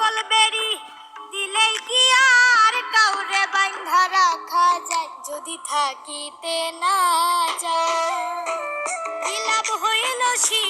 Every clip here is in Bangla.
সকল বেরি দিলেই কি আর কাউরে বান্ধা রাখা যায়? যদি থাকিতে না যায় বিলাপ হইল শীত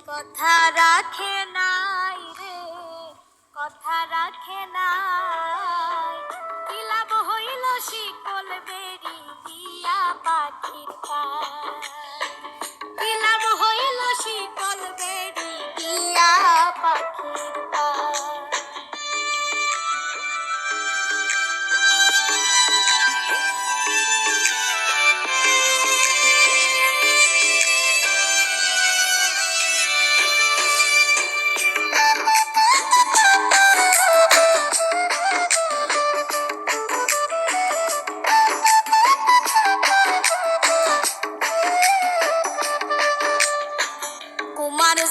কথা রাখে নাই রে? কথা রাখে নাই। কি হইল শিকল বেরি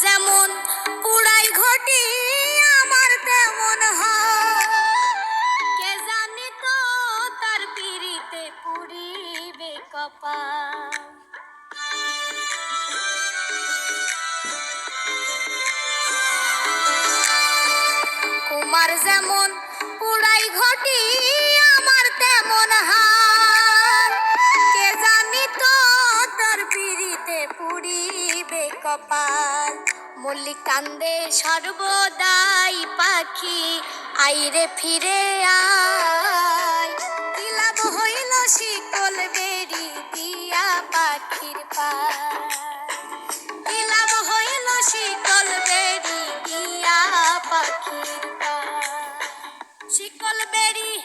যেমন পুরাই ঘটি, আমার তেমন কে জানি তো তার পিড়িতে পুরিবে কপাল। কুমার যেমন পুরাই ঘটি, আমার তেমন হার কে জানি তো তোর পিড়িতে পুরিবে কপাল। মল্লিক কান্দে সর্বদাই পাখি। আইরে ফিরে আয়। কিলাব হইল শিকল বেরি দিয়া পাখির পায়। কি হইল শিকল বেরি দিয়া পাখির পায়। শিকল বেরি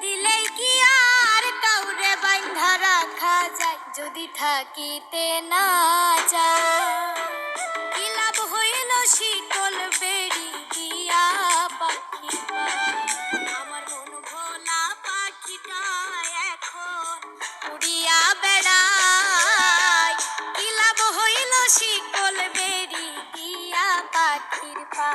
দিলেই কি আর কাউরে বান্ধা রাখা যায়? যদি থাকিতে না যায় শীতল বেড়ি গিয়া পাখি আমার মন ভোলা পাখিটা এখন উড়িয়া বেড়ায়। কিলাব হইল শীতল বেড়ি গিয়া পাখির পা।